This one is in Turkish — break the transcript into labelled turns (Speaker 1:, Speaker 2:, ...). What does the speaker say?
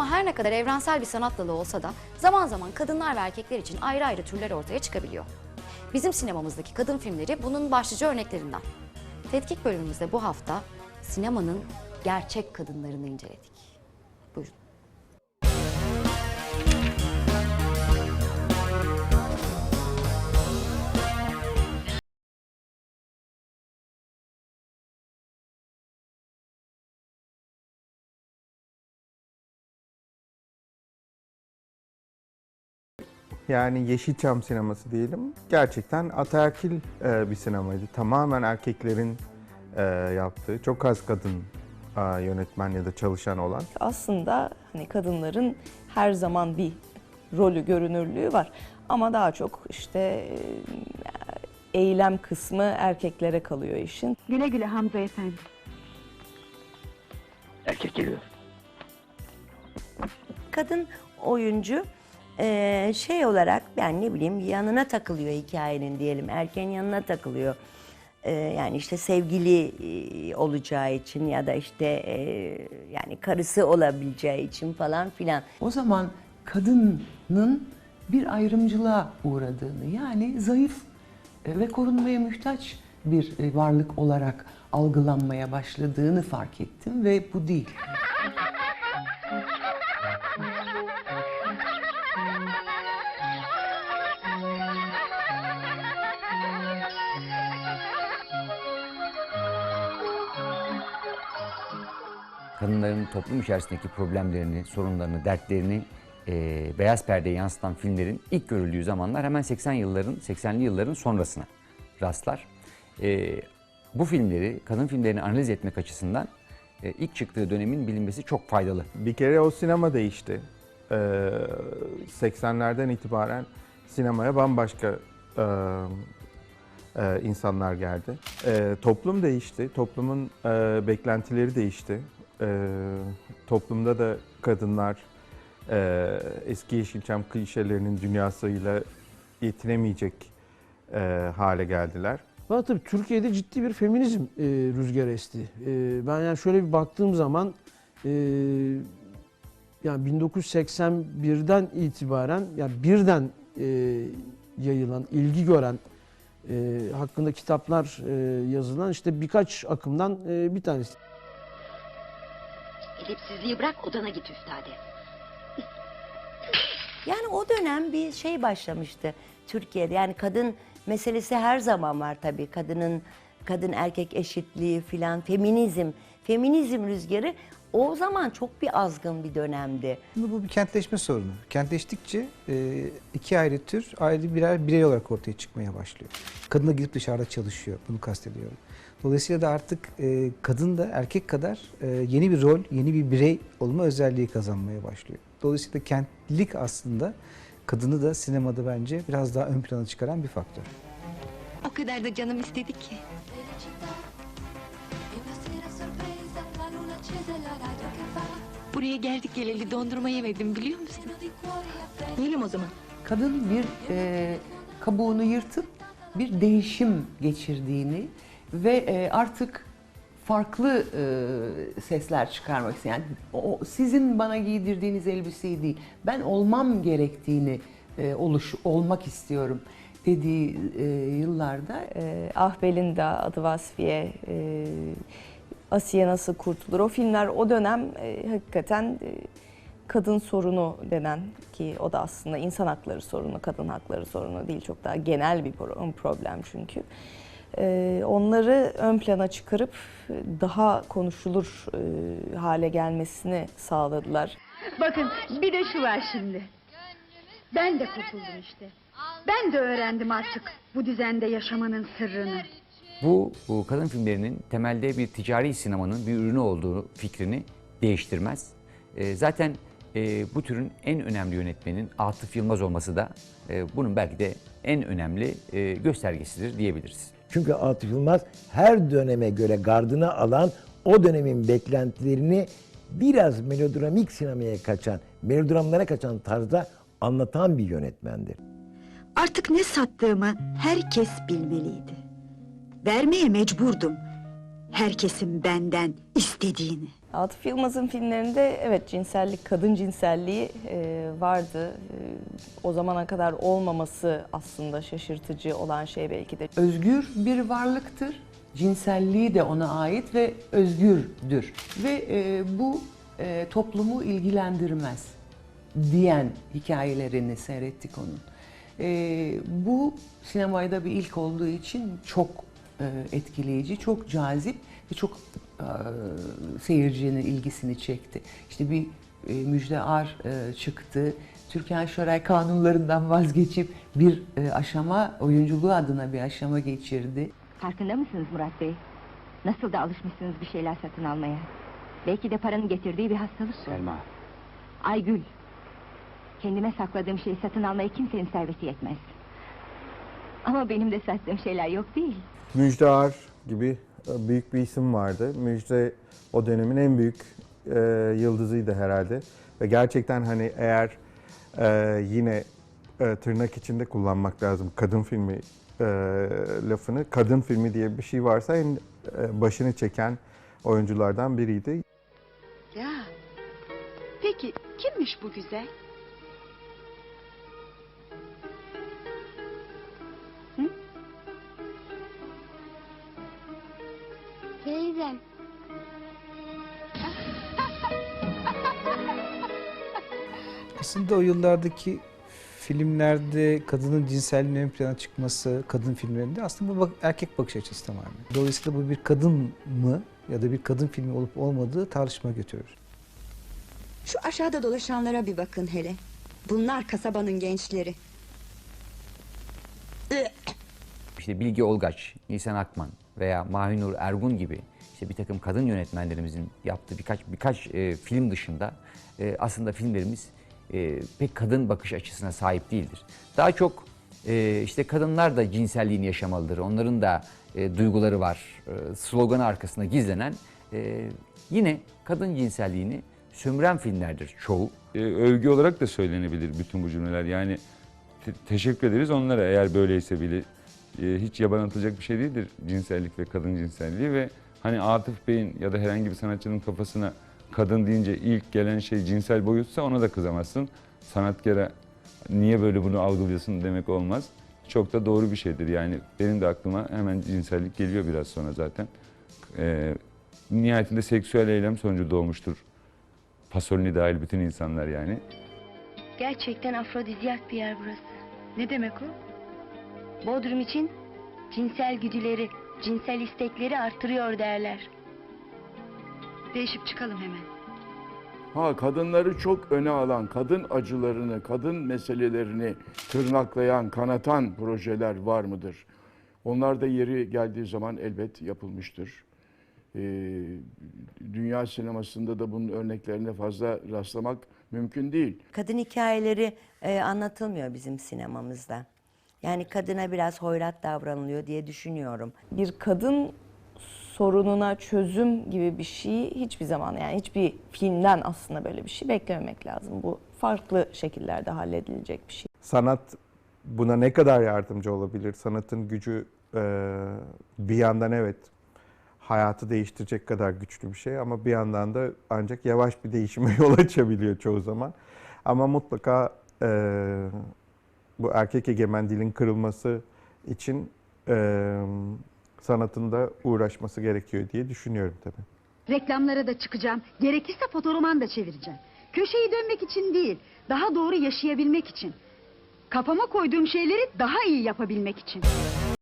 Speaker 1: Sinema her ne kadar evrensel bir sanat dalı olsa da zaman zaman kadınlar ve erkekler için ayrı ayrı türler ortaya çıkabiliyor. Bizim sinemamızdaki kadın filmleri bunun başlıca örneklerinden. Tetkik bölümümüzde bu hafta sinemanın gerçek kadınlarını inceledik. Buyurun.
Speaker 2: Yani Yeşilçam sineması diyelim. Gerçekten ataerkil e, bir sinemaydı. Tamamen erkeklerin e, yaptığı, çok az kadın e, yönetmen ya da çalışan olan.
Speaker 3: aslında hani kadınların her zaman bir rolü, görünürlüğü var. Ama daha çok işte e, eylem kısmı erkeklere kalıyor işin.
Speaker 4: Güle güle Hamza Efendi.
Speaker 5: Erkek geliyor.
Speaker 6: kadın oyuncu eee, şey olarak ben ne bileyim yanına takılıyor hikayenin diyelim erkeğin yanına takılıyor. Eee, yani işte sevgili eee, olacağı için ya da işte eee, yani karısı olabileceği için falan filan.
Speaker 7: O zaman kadının bir ayrımcılığa uğradığını yani zayıf e, ve korunmaya muhtaç bir e, varlık olarak algılanmaya başladığını fark ettim ve bu değil.
Speaker 5: Kadınların toplum içerisindeki problemlerini, sorunlarını, dertlerini e, beyaz perdeye yansıtan filmlerin ilk görüldüğü zamanlar hemen 80 yılların, 80'li yılların sonrasına rastlar. E, bu filmleri, kadın filmlerini analiz etmek açısından e, ilk çıktığı dönemin bilinmesi çok faydalı.
Speaker 2: Bir kere o sinema değişti. E, 80'lerden itibaren sinemaya bambaşka e, e, insanlar geldi. E, toplum değişti, toplumun e, beklentileri değişti. E, toplumda da kadınlar e, eski Yeşilçam klişelerinin dünyasıyla yetinemeyecek e, hale geldiler.
Speaker 8: Valla tabii Türkiye'de ciddi bir feminizm e, rüzgarı esti. E, ben yani şöyle bir baktığım zaman e, yani 1981'den itibaren yani birden e, yayılan, ilgi gören e, hakkında kitaplar e, yazılan işte birkaç akımdan e, bir tanesi.
Speaker 9: Edepsizliği bırak odana git üftade.
Speaker 6: Yani o dönem bir şey başlamıştı Türkiye'de. Yani kadın meselesi her zaman var tabii. Kadının kadın erkek eşitliği filan feminizm, feminizm rüzgarı o zaman çok bir azgın bir dönemdi.
Speaker 10: Aslında bu bir kentleşme sorunu. Kentleştikçe e, iki ayrı tür ayrı birer birey olarak ortaya çıkmaya başlıyor. Kadın da gidip dışarıda çalışıyor. Bunu kastediyorum. Dolayısıyla da artık e, kadın da erkek kadar e, yeni bir rol, yeni bir birey olma özelliği kazanmaya başlıyor. Dolayısıyla kentlilik aslında kadını da sinemada bence biraz daha ön plana çıkaran bir faktör.
Speaker 9: O kadar da canım istedi ki. Buraya geldik geleli dondurma yemedim biliyor musun? Yiyelim o zaman.
Speaker 7: Kadın bir e, kabuğunu yırtıp bir değişim geçirdiğini ve e, artık farklı e, sesler çıkarmak isteyen, yani o, sizin bana giydirdiğiniz elbiseyi değil, ben olmam gerektiğini e, oluş olmak istiyorum dediği yıllarda
Speaker 3: E, ah Belinda, Adı Vasfiye, e, Asiye Nasıl Kurtulur o filmler o dönem hakikaten kadın sorunu denen ki o da aslında insan hakları sorunu, kadın hakları sorunu değil çok daha genel bir pro- problem çünkü. E, onları ön plana çıkarıp daha konuşulur e, hale gelmesini sağladılar.
Speaker 4: Bakın bir de şu var şimdi. Ben de kurtuldum işte. Ben de öğrendim artık bu düzende yaşamanın sırrını.
Speaker 5: Bu, bu kadın filmlerinin temelde bir ticari sinemanın bir ürünü olduğu fikrini değiştirmez. E, zaten e, bu türün en önemli yönetmenin Atıf Yılmaz olması da e, bunun belki de en önemli e, göstergesidir diyebiliriz.
Speaker 11: Çünkü Atıf Yılmaz her döneme göre gardını alan o dönemin beklentilerini biraz melodramik sinemaya kaçan, melodramlara kaçan tarzda anlatan bir yönetmendir.
Speaker 9: Artık ne sattığımı herkes bilmeliydi. Vermeye mecburdum.
Speaker 4: Herkesin benden istediğini.
Speaker 3: Atıf Yılmaz'ın filmlerinde evet cinsellik, kadın cinselliği e, vardı. E, o zamana kadar olmaması aslında şaşırtıcı olan şey belki de.
Speaker 7: özgür bir varlıktır. Cinselliği de ona ait ve özgürdür. Ve e, bu e, toplumu ilgilendirmez diyen hikayelerini seyrettik onun. E, bu sinemada bir ilk olduğu için çok etkileyici, çok cazip ve çok e, seyircinin ilgisini çekti. İşte bir e, Müjde Ar e, çıktı. Türkan Şoray kanunlarından vazgeçip bir e, aşama, oyunculuğu adına bir aşama geçirdi.
Speaker 12: Farkında mısınız Murat Bey? Nasıl da alışmışsınız bir şeyler satın almaya. Belki de paranın getirdiği bir hastalık.
Speaker 5: Selma.
Speaker 12: Aygül. Kendime sakladığım şeyi satın almaya kimsenin serveti yetmez. Ama benim de sattığım şeyler yok değil.
Speaker 2: Müjde Ar gibi e, büyük bir isim vardı. Müjde o dönemin en büyük e, yıldızıydı herhalde. Ve gerçekten hani eğer e, yine e, tırnak içinde kullanmak lazım kadın filmi e, lafını. Kadın filmi diye bir şey varsa en e, başını çeken oyunculardan biriydi.
Speaker 4: Ya. Peki kimmiş bu güzel?
Speaker 10: Aslında o yıllardaki filmlerde kadının cinselliğinin ön plana çıkması, kadın filmlerinde aslında bu bak- erkek bakış açısı tamamen. Dolayısıyla bu bir kadın mı ya da bir kadın filmi olup olmadığı tartışma götürür.
Speaker 13: Şu aşağıda dolaşanlara bir bakın hele. Bunlar kasabanın gençleri.
Speaker 5: İşte Bilge Olgaç, Nisan Akman veya Mahinur Ergun gibi işte bir takım kadın yönetmenlerimizin yaptığı birkaç birkaç e, film dışında e, aslında filmlerimiz e, pek kadın bakış açısına sahip değildir. Daha çok e, işte kadınlar da cinselliğini yaşamalıdır. Onların da e, duyguları var. E, sloganı arkasında gizlenen e, yine kadın cinselliğini sömüren filmlerdir çoğu.
Speaker 14: e, övgü olarak da söylenebilir bütün bu cümleler. Yani te- teşekkür ederiz onlara eğer böyleyse bile. E, hiç yaban atılacak bir şey değildir cinsellik ve kadın cinselliği ve hani Atıf Bey'in ya da herhangi bir sanatçının kafasına kadın deyince ilk gelen şey cinsel boyutsa ona da kızamazsın. Sanatkara niye böyle bunu algılıyorsun demek olmaz. Çok da doğru bir şeydir. Yani benim de aklıma hemen cinsellik geliyor biraz sonra zaten. E, nihayetinde seksüel eylem sonucu doğmuştur. Pasolini dahil bütün insanlar yani.
Speaker 12: Gerçekten afrodizyak bir yer burası.
Speaker 4: Ne demek o?
Speaker 12: Bodrum için cinsel güdüleri, cinsel istekleri artırıyor derler.
Speaker 4: Değişip çıkalım hemen.
Speaker 15: Ha kadınları çok öne alan, kadın acılarını, kadın meselelerini tırnaklayan, kanatan projeler var mıdır? Onlar da yeri geldiği zaman elbet yapılmıştır. Ee, dünya sinemasında da bunun örneklerine fazla rastlamak mümkün değil.
Speaker 6: Kadın hikayeleri e, anlatılmıyor bizim sinemamızda. Yani kadına biraz hoyrat davranılıyor diye düşünüyorum.
Speaker 3: Bir kadın sorununa çözüm gibi bir şey hiçbir zaman yani hiçbir filmden aslında böyle bir şey beklememek lazım. Bu farklı şekillerde halledilecek bir şey.
Speaker 2: Sanat buna ne kadar yardımcı olabilir? Sanatın gücü e, bir yandan evet hayatı değiştirecek kadar güçlü bir şey ama bir yandan da ancak yavaş bir değişime yol açabiliyor çoğu zaman. Ama mutlaka e, bu erkek egemen dilin kırılması için e, sanatın da uğraşması gerekiyor diye düşünüyorum tabii.
Speaker 4: Reklamlara da çıkacağım. Gerekirse fotoroman da çevireceğim. Köşeyi dönmek için değil, daha doğru yaşayabilmek için. Kafama koyduğum şeyleri daha iyi yapabilmek için.